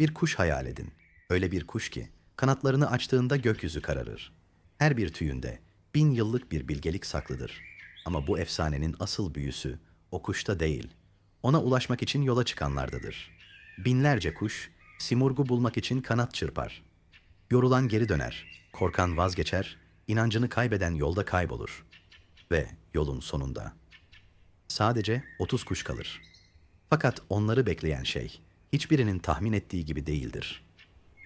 Bir kuş hayal edin. Öyle bir kuş ki kanatlarını açtığında gökyüzü kararır. Her bir tüyünde bin yıllık bir bilgelik saklıdır. Ama bu efsanenin asıl büyüsü o kuşta değil. Ona ulaşmak için yola çıkanlardadır. Binlerce kuş Simurg'u bulmak için kanat çırpar. Yorulan geri döner, korkan vazgeçer, inancını kaybeden yolda kaybolur. Ve yolun sonunda sadece 30 kuş kalır. Fakat onları bekleyen şey hiçbirinin tahmin ettiği gibi değildir.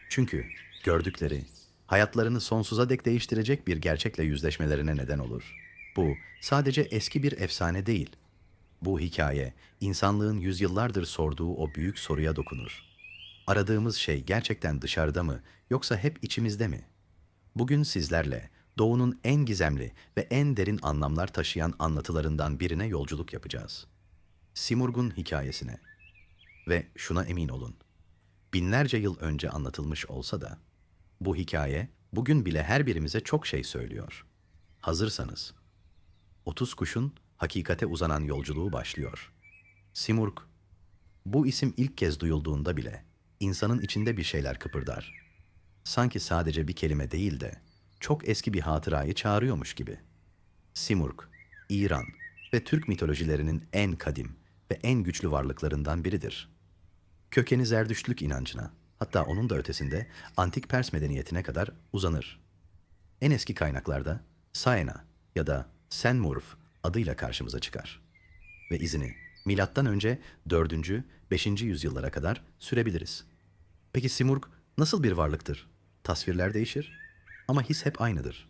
Çünkü gördükleri hayatlarını sonsuza dek değiştirecek bir gerçekle yüzleşmelerine neden olur. Bu sadece eski bir efsane değil. Bu hikaye insanlığın yüzyıllardır sorduğu o büyük soruya dokunur. Aradığımız şey gerçekten dışarıda mı yoksa hep içimizde mi? Bugün sizlerle Doğu'nun en gizemli ve en derin anlamlar taşıyan anlatılarından birine yolculuk yapacağız. Simurg'un hikayesine. Ve şuna emin olun. Binlerce yıl önce anlatılmış olsa da bu hikaye bugün bile her birimize çok şey söylüyor. Hazırsanız 30 kuşun hakikate uzanan yolculuğu başlıyor. Simurg bu isim ilk kez duyulduğunda bile insanın içinde bir şeyler kıpırdar. Sanki sadece bir kelime değil de çok eski bir hatırayı çağırıyormuş gibi. Simurg, İran ve Türk mitolojilerinin en kadim ve en güçlü varlıklarından biridir. Kökeni Zerdüştlük inancına, hatta onun da ötesinde antik Pers medeniyetine kadar uzanır. En eski kaynaklarda Saena ya da Senmurf adıyla karşımıza çıkar. Ve izini milattan önce 4. 5. yüzyıllara kadar sürebiliriz. Peki Simurg nasıl bir varlıktır? Tasvirler değişir ama his hep aynıdır.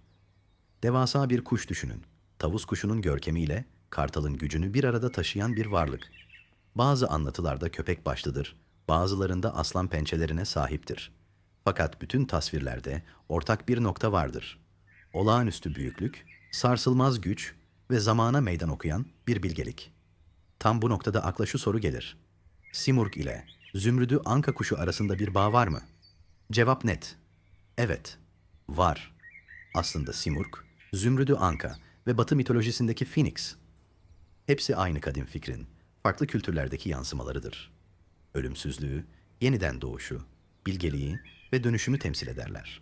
Devasa bir kuş düşünün. Tavus kuşunun görkemiyle kartalın gücünü bir arada taşıyan bir varlık. Bazı anlatılarda köpek başlıdır, bazılarında aslan pençelerine sahiptir. Fakat bütün tasvirlerde ortak bir nokta vardır. Olağanüstü büyüklük, sarsılmaz güç ve zamana meydan okuyan bir bilgelik. Tam bu noktada akla şu soru gelir. Simurg ile Zümrüdü Anka kuşu arasında bir bağ var mı? Cevap net. Evet, var. Aslında Simurg, Zümrüdü Anka ve Batı mitolojisindeki Phoenix. Hepsi aynı kadim fikrin, farklı kültürlerdeki yansımalarıdır. Ölümsüzlüğü, yeniden doğuşu, bilgeliği ve dönüşümü temsil ederler.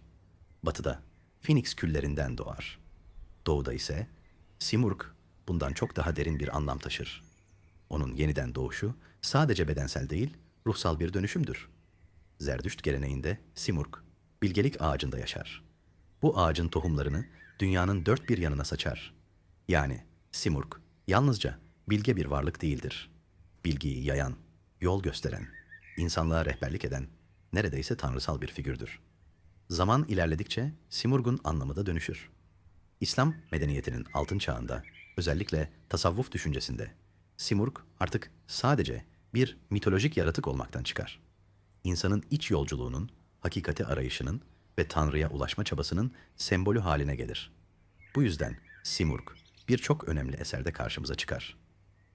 Batıda Phoenix küllerinden doğar. Doğuda ise Simurg bundan çok daha derin bir anlam taşır. Onun yeniden doğuşu sadece bedensel değil, ruhsal bir dönüşümdür. Zerdüşt geleneğinde Simurg, bilgelik ağacında yaşar. Bu ağacın tohumlarını dünyanın dört bir yanına saçar. Yani Simurg yalnızca bilge bir varlık değildir. Bilgiyi yayan, yol gösteren, insanlığa rehberlik eden, neredeyse tanrısal bir figürdür. Zaman ilerledikçe Simurg'un anlamı da dönüşür. İslam medeniyetinin altın çağında, özellikle tasavvuf düşüncesinde, Simurg artık sadece bir mitolojik yaratık olmaktan çıkar. İnsanın iç yolculuğunun, hakikati arayışının ve Tanrı'ya ulaşma çabasının sembolü haline gelir. Bu yüzden Simurg birçok önemli eserde karşımıza çıkar.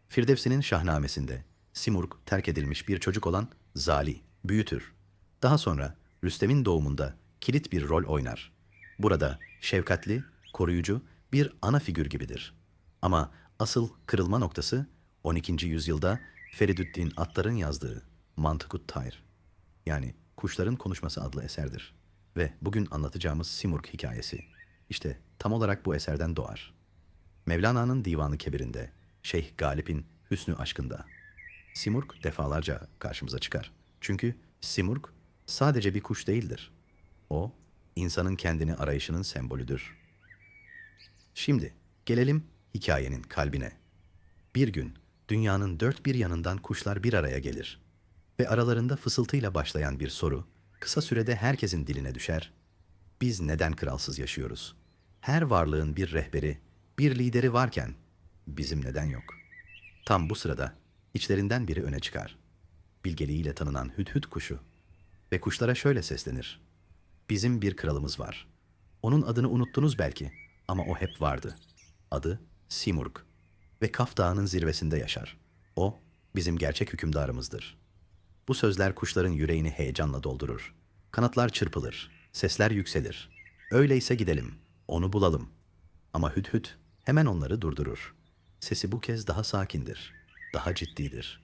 Firdevsi'nin Şahnamesinde Simurg terk edilmiş bir çocuk olan Zali büyütür. Daha sonra Rüstem'in doğumunda kilit bir rol oynar. Burada şefkatli, koruyucu bir ana figür gibidir. Ama asıl kırılma noktası 12. yüzyılda Feridüddin Attar'ın yazdığı Mantıkut Tayr yani Kuşların Konuşması adlı eserdir. Ve bugün anlatacağımız Simurg hikayesi işte tam olarak bu eserden doğar. Mevlana'nın Divanı Kebir'inde, Şeyh Galip'in Hüsnü Aşkı'nda Simurg defalarca karşımıza çıkar. Çünkü Simurg sadece bir kuş değildir. O, insanın kendini arayışının sembolüdür. Şimdi gelelim hikayenin kalbine. Bir gün dünyanın dört bir yanından kuşlar bir araya gelir ve aralarında fısıltıyla başlayan bir soru kısa sürede herkesin diline düşer. Biz neden kralsız yaşıyoruz? Her varlığın bir rehberi, bir lideri varken bizim neden yok? Tam bu sırada içlerinden biri öne çıkar. Bilgeliğiyle tanınan hüdhüd kuşu ve kuşlara şöyle seslenir. Bizim bir kralımız var. Onun adını unuttunuz belki ama o hep vardı. Adı Simurg ve Kaf Dağı'nın zirvesinde yaşar. O bizim gerçek hükümdarımızdır. Bu sözler kuşların yüreğini heyecanla doldurur. Kanatlar çırpılır, sesler yükselir. Öyleyse gidelim, onu bulalım. Ama Hüdhüd hemen onları durdurur. Sesi bu kez daha sakindir, daha ciddidir.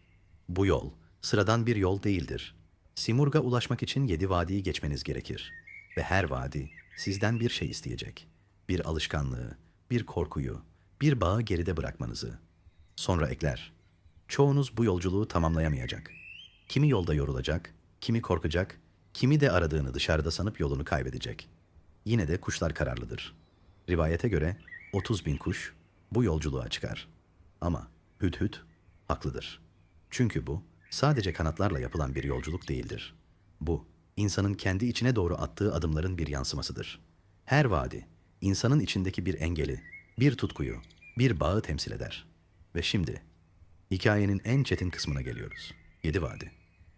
Bu yol sıradan bir yol değildir. Simurg'a ulaşmak için yedi vadiyi geçmeniz gerekir. Ve her vadi sizden bir şey isteyecek. Bir alışkanlığı, bir korkuyu, bir bağı geride bırakmanızı. Sonra ekler. Çoğunuz bu yolculuğu tamamlayamayacak. Kimi yolda yorulacak, kimi korkacak, kimi de aradığını dışarıda sanıp yolunu kaybedecek. Yine de kuşlar kararlıdır. Rivayete göre 30 bin kuş bu yolculuğa çıkar. Ama Hüdhüd haklıdır. Çünkü bu sadece kanatlarla yapılan bir yolculuk değildir. Bu insanın kendi içine doğru attığı adımların bir yansımasıdır. Her vadi insanın içindeki bir engeli, bir tutkuyu, bir bağı temsil eder. Ve şimdi hikayenin en çetin kısmına geliyoruz. Yedi vadi.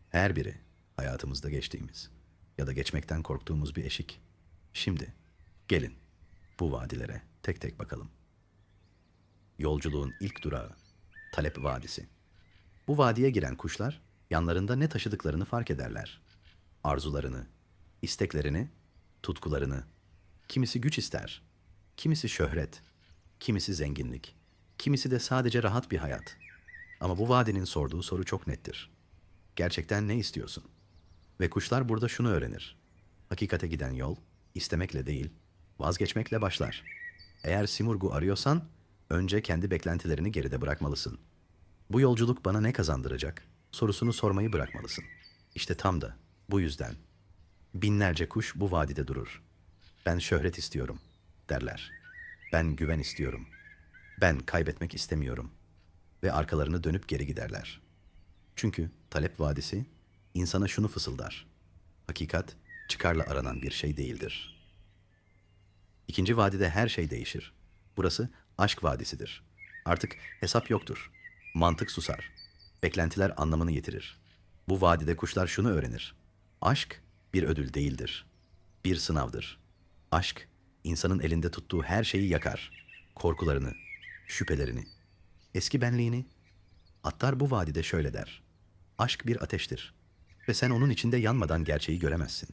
Her biri hayatımızda geçtiğimiz ya da geçmekten korktuğumuz bir eşik. Şimdi gelin bu vadilere tek tek bakalım. Yolculuğun ilk durağı Talep Vadisi. Bu vadiye giren kuşlar yanlarında ne taşıdıklarını fark ederler. Arzularını, isteklerini, tutkularını. Kimisi güç ister, kimisi şöhret, kimisi zenginlik, kimisi de sadece rahat bir hayat. Ama bu vadinin sorduğu soru çok nettir. Gerçekten ne istiyorsun? Ve kuşlar burada şunu öğrenir. Hakikate giden yol, istemekle değil, vazgeçmekle başlar. Eğer Simurg'u arıyorsan, önce kendi beklentilerini geride bırakmalısın. Bu yolculuk bana ne kazandıracak? Sorusunu sormayı bırakmalısın. İşte tam da bu yüzden. Binlerce kuş bu vadide durur. Ben şöhret istiyorum, derler. Ben güven istiyorum. Ben kaybetmek istemiyorum. Ve arkalarını dönüp geri giderler. Çünkü talep vadisi insana şunu fısıldar. Hakikat çıkarla aranan bir şey değildir. İkinci vadide her şey değişir. Burası aşk vadisidir. Artık hesap yoktur. Mantık susar. Beklentiler anlamını yitirir. Bu vadide kuşlar şunu öğrenir. Aşk bir ödül değildir. Bir sınavdır. Aşk insanın elinde tuttuğu her şeyi yakar. Korkularını, şüphelerini, eski benliğini. Attar bu vadide şöyle der. Aşk bir ateştir ve sen onun içinde yanmadan gerçeği göremezsin.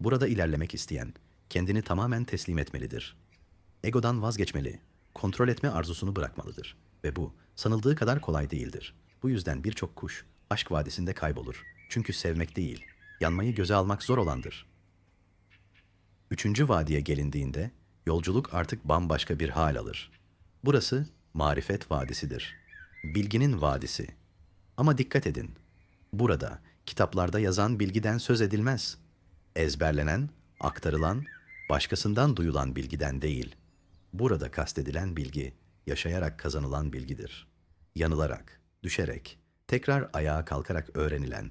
Burada ilerlemek isteyen kendini tamamen teslim etmelidir. Egodan vazgeçmeli, kontrol etme arzusunu bırakmalıdır ve bu sanıldığı kadar kolay değildir. Bu yüzden birçok kuş aşk vadisinde kaybolur. Çünkü sevmek değil, yanmayı göze almak zor olandır. Üçüncü vadiye gelindiğinde yolculuk artık bambaşka bir hal alır. Burası marifet vadisidir. Bilginin vadisi. Ama dikkat edin. Burada kitaplarda yazan bilgiden söz edilmez. Ezberlenen, aktarılan, başkasından duyulan bilgiden değil. Burada kastedilen bilgi yaşayarak kazanılan bilgidir. Yanılarak, düşerek, tekrar ayağa kalkarak öğrenilen.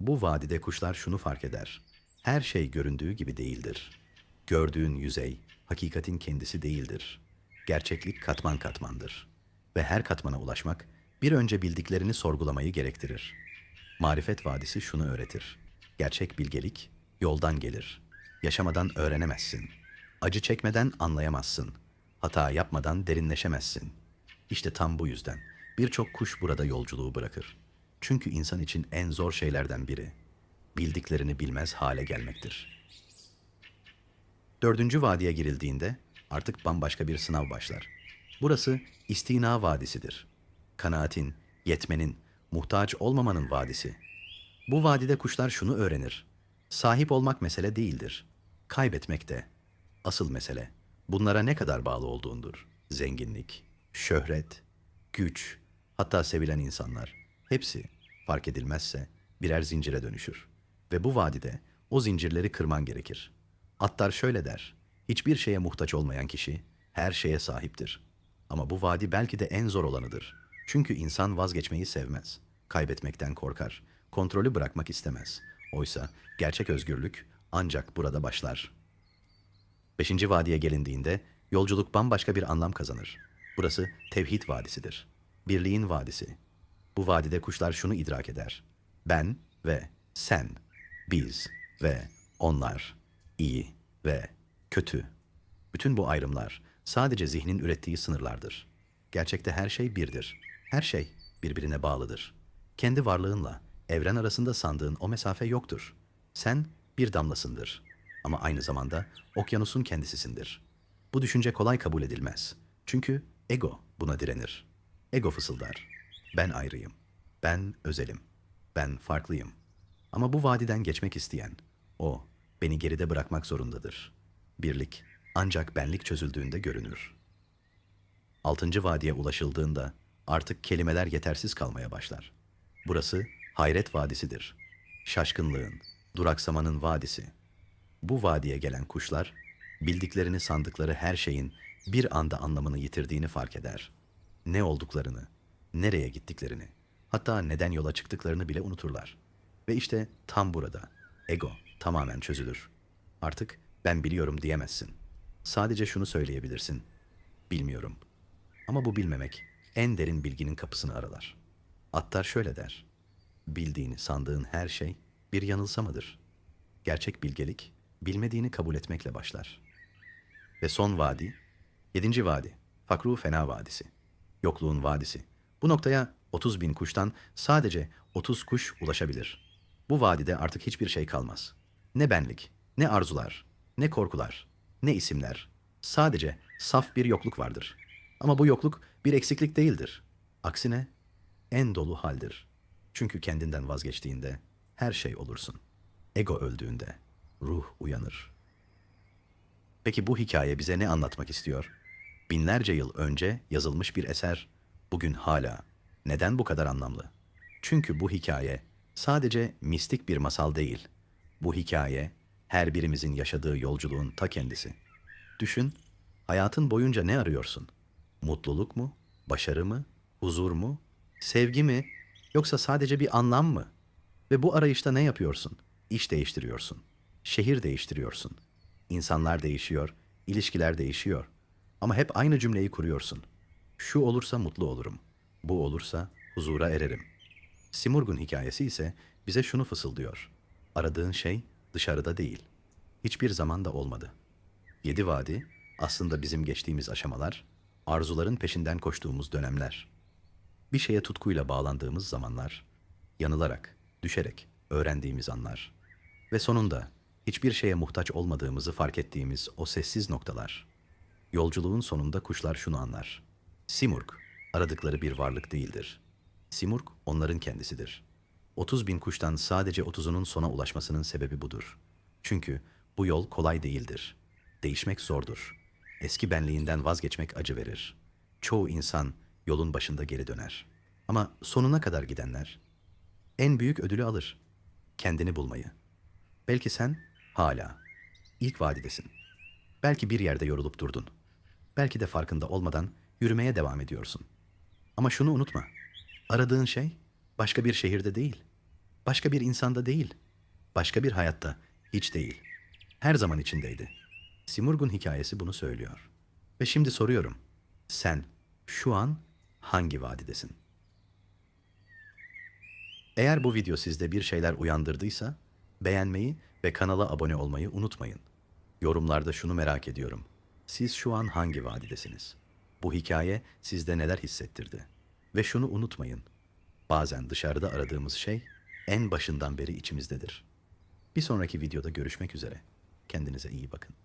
Bu vadide kuşlar şunu fark eder. Her şey göründüğü gibi değildir. Gördüğün yüzey, hakikatin kendisi değildir. Gerçeklik katman katmandır. Ve her katmana ulaşmak, bir önce bildiklerini sorgulamayı gerektirir. Marifet vadisi şunu öğretir. Gerçek bilgelik, yoldan gelir. Yaşamadan öğrenemezsin. Acı çekmeden anlayamazsın. Hata yapmadan derinleşemezsin. İşte tam bu yüzden birçok kuş burada yolculuğu bırakır. Çünkü insan için en zor şeylerden biri bildiklerini bilmez hale gelmektir. Dördüncü vadiye girildiğinde artık bambaşka bir sınav başlar. Burası istina vadisidir. Kanaatin, yetmenin, muhtaç olmamanın vadisi. Bu vadide kuşlar şunu öğrenir. Sahip olmak mesele değildir. Kaybetmek de. Asıl mesele bunlara ne kadar bağlı olduğundur. Zenginlik, şöhret, güç, hatta sevilen insanlar. Hepsi fark edilmezse birer zincire dönüşür. Ve bu vadide o zincirleri kırman gerekir. Attar şöyle der. Hiçbir şeye muhtaç olmayan kişi her şeye sahiptir. Ama bu vadi belki de en zor olanıdır. Çünkü insan vazgeçmeyi sevmez. Kaybetmekten korkar. Kontrolü bırakmak istemez. Oysa gerçek özgürlük ancak burada başlar. Beşinci vadiye gelindiğinde yolculuk bambaşka bir anlam kazanır. Burası Tevhid Vadisidir. Birliğin vadisi. Bu vadide kuşlar şunu idrak eder. Ben ve sen, biz ve onlar, iyi ve kötü. Bütün bu ayrımlar sadece zihnin ürettiği sınırlardır. Gerçekte her şey birdir. Her şey birbirine bağlıdır. Kendi varlığınla evren arasında sandığın o mesafe yoktur. Sen bir damlasındır. Ama aynı zamanda okyanusun kendisisindir. Bu düşünce kolay kabul edilmez. Çünkü ego buna direnir. Ego fısıldar. Ben ayrıyım. Ben özelim. Ben farklıyım. Ama bu vadiden geçmek isteyen, o, beni geride bırakmak zorundadır. Birlik, ancak benlik çözüldüğünde görünür. Altıncı vadiye ulaşıldığında artık kelimeler yetersiz kalmaya başlar. Burası hayret vadisidir. Şaşkınlığın, duraksamanın vadisi. Bu vadiye gelen kuşlar, bildiklerini sandıkları her şeyin bir anda anlamını yitirdiğini fark eder. Ne olduklarını, nereye gittiklerini, hatta neden yola çıktıklarını bile unuturlar. Ve işte tam burada ego tamamen çözülür. Artık ben biliyorum diyemezsin. Sadece şunu söyleyebilirsin. Bilmiyorum. Ama bu bilmemek en derin bilginin kapısını aralar. Attar şöyle der. Bildiğini sandığın her şey bir yanılsamadır. Gerçek bilgelik bilmediğini kabul etmekle başlar. Ve son vadi, yedinci vadi, Fakru Fena Vadisi. Yokluğun vadisi. Bu noktaya 30 bin kuştan sadece 30 kuş ulaşabilir. Bu vadide artık hiçbir şey kalmaz. Ne benlik, ne arzular, ne korkular, ne isimler. Sadece saf bir yokluk vardır. Ama bu yokluk bir eksiklik değildir. Aksine en dolu haldir. Çünkü kendinden vazgeçtiğinde her şey olursun. Ego öldüğünde ruh uyanır. Peki bu hikaye bize ne anlatmak istiyor? Binlerce yıl önce yazılmış bir eser bugün hala neden bu kadar anlamlı? Çünkü bu hikaye sadece mistik bir masal değil. Bu hikaye her birimizin yaşadığı yolculuğun ta kendisi. Düşün, hayatın boyunca ne arıyorsun? Mutluluk mu? Başarı mı? Huzur mu? Sevgi mi? Yoksa sadece bir anlam mı? Ve bu arayışta ne yapıyorsun? İş değiştiriyorsun. Şehir değiştiriyorsun. İnsanlar değişiyor, ilişkiler değişiyor. Ama hep aynı cümleyi kuruyorsun. Şu olursa mutlu olurum. Bu olursa huzura ererim. Simurg'un hikayesi ise bize şunu fısıldıyor. Aradığın şey dışarıda değil. Hiçbir zaman da olmadı. Yedi vadi aslında bizim geçtiğimiz aşamalar, arzuların peşinden koştuğumuz dönemler. Bir şeye tutkuyla bağlandığımız zamanlar, yanılarak, düşerek öğrendiğimiz anlar ve sonunda hiçbir şeye muhtaç olmadığımızı fark ettiğimiz o sessiz noktalar. Yolculuğun sonunda kuşlar şunu anlar. Simurg, aradıkları bir varlık değildir. Simurg, onların kendisidir. 30 bin kuştan sadece 30'unun sona ulaşmasının sebebi budur. Çünkü bu yol kolay değildir. Değişmek zordur. Eski benliğinden vazgeçmek acı verir. Çoğu insan yolun başında geri döner. Ama sonuna kadar gidenler en büyük ödülü alır. Kendini bulmayı. Belki sen hala ilk vadidesin. Belki bir yerde yorulup durdun. Belki de farkında olmadan yürümeye devam ediyorsun. Ama şunu unutma. Aradığın şey başka bir şehirde değil. Başka bir insanda değil. Başka bir hayatta hiç değil. Her zaman içindeydi. Simurg'un hikayesi bunu söylüyor. Ve şimdi soruyorum. Sen şu an hangi vadidesin? Eğer bu video sizde bir şeyler uyandırdıysa beğenmeyi ve kanala abone olmayı unutmayın. Yorumlarda şunu merak ediyorum. Siz şu an hangi vadidesiniz? Bu hikaye sizde neler hissettirdi? Ve şunu unutmayın. Bazen dışarıda aradığımız şey en başından beri içimizdedir. Bir sonraki videoda görüşmek üzere. Kendinize iyi bakın.